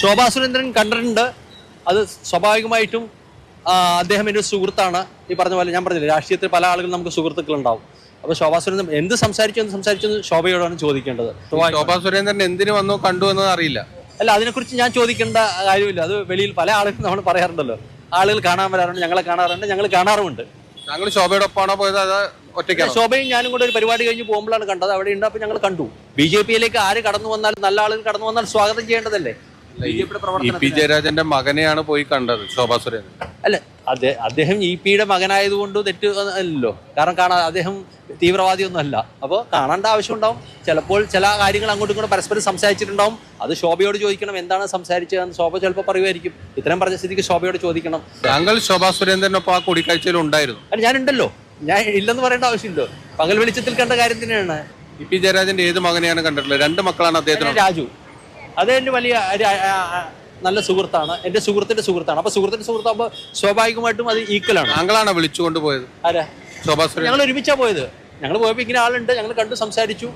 ശോഭാ സുരേന്ദ്രൻ കണ്ടിട്ടുണ്ട്. അത് സ്വാഭാവികമായിട്ടും അദ്ദേഹം എന്റെ ഒരു സുഹൃത്താണ്. ഈ പറഞ്ഞ പോലെ ഞാൻ പറഞ്ഞില്ല രാഷ്ട്രീയത്തിൽ പല ആളുകളും നമുക്ക് സുഹൃത്തുക്കളുണ്ടാവും. അപ്പൊ ശോഭാ സുരേന്ദ്രൻ എന്ത് സംസാരിച്ചു എന്ന് സംസാരിച്ചു എന്ന് ശോഭയോടാണ് ചോദിക്കേണ്ടത്. ശോഭാ സുരേന്ദ്രൻ എന്തിനു വന്നോ കണ്ടു എന്നത് അറിയില്ല. അല്ല അതിനെക്കുറിച്ച് ഞാൻ ചോദിക്കേണ്ട കാര്യമില്ല. അത് വെളിയിൽ പല ആളുകളും നമ്മൾ പറയാറുണ്ടല്ലോ. ആളുകൾ കാണാൻ വരാറുണ്ട് ഞങ്ങളെ കാണാറുണ്ട് ഞങ്ങൾ കാണാറുമുണ്ട്. ഞങ്ങൾ ശോഭയുടെ ഒപ്പമാണോ പോയത് അത് ഒറ്റയ്ക്കാണോ? ശോഭയും ഞാനും കൂടെ ഒരു പരിപാടി കഴിഞ്ഞ് പോകുമ്പോഴാണ് കണ്ടത്. അവിടെ ഉണ്ട് അപ്പോൾ ഞങ്ങൾ കണ്ടു. ബി ജെ പിയിലേക്ക് ആര് കടന്നു വന്നാലും നല്ല ആളുകൾ കടന്നു വന്നാൽ സ്വാഗതം ചെയ്യേണ്ടതല്ലേ? ഇ പി ജയരാജന്റെ മകനെയാണ് പോയി കണ്ടത് ശോഭാ സുരേന്ദ്രൻ. അല്ല അദ്ദേഹം ഇ പിയുടെ മകനായതുകൊണ്ട് തെറ്റ് അല്ലല്ലോ. കാരണം കാണാൻ അദ്ദേഹം തീവ്രവാദിയൊന്നും അല്ല അപ്പോൾ കാണേണ്ട ആവശ്യമുണ്ടാവും. ചിലപ്പോൾ ചില കാര്യങ്ങൾ അങ്ങോട്ടും ഇങ്ങോട്ടും പരസ്പരം സംസാരിച്ചിട്ടുണ്ടാവും. അത് ശോഭയോട് ചോദിക്കണം എന്താണ് സംസാരിച്ചതെന്ന് ശോഭ ചിലപ്പോൾ പറയുമായിരിക്കും. ഇത്രയും പറഞ്ഞ സ്ഥിതിക്ക് ശോഭയോട് ചോദിക്കണം. താങ്കൾ ശോഭാ സുരേന്ദ്രനൊപ്പം ആ കൂടിക്കാഴ്ചയിൽ ഉണ്ടായിരുന്നു? അല്ല ഞാനുണ്ടല്ലോ ഞാൻ ഇല്ലെന്ന് പറയേണ്ട ആവശ്യമില്ലല്ലോ പകൽ വെളിച്ചത്തിൽ കണ്ട കാര്യം തന്നെയാണ്. ഇ പി ജയരാജന്റെ ഏത് മകനെയാണ് കണ്ടിട്ടുള്ളത്? രണ്ട് മക്കളാണ് അദ്ദേഹത്തിന് രാജു. അത് എന്റെ വലിയ നല്ല സുഹൃത്താണ്. എന്റെ സുഹൃത്തിന്റെ സുഹൃത്താണ്. അപ്പോൾ സുഹൃത്തിന്റെ സുഹൃത്താകുമ്പോൾ സ്വാഭാവികമായിട്ടും അത് ഈക്വലാണ് താങ്കളാണ് വിളിച്ചുകൊണ്ട് പോയത്? ആരാ? ശോഭാ സുരേന്ദ്രൻ ഞങ്ങൾ ഒരുമിച്ചാ പോയത്. ഞങ്ങൾ പോയപ്പോൾ ഇങ്ങനെ ആളുണ്ട്. ഞങ്ങൾ കണ്ടു സംസാരിച്ചു.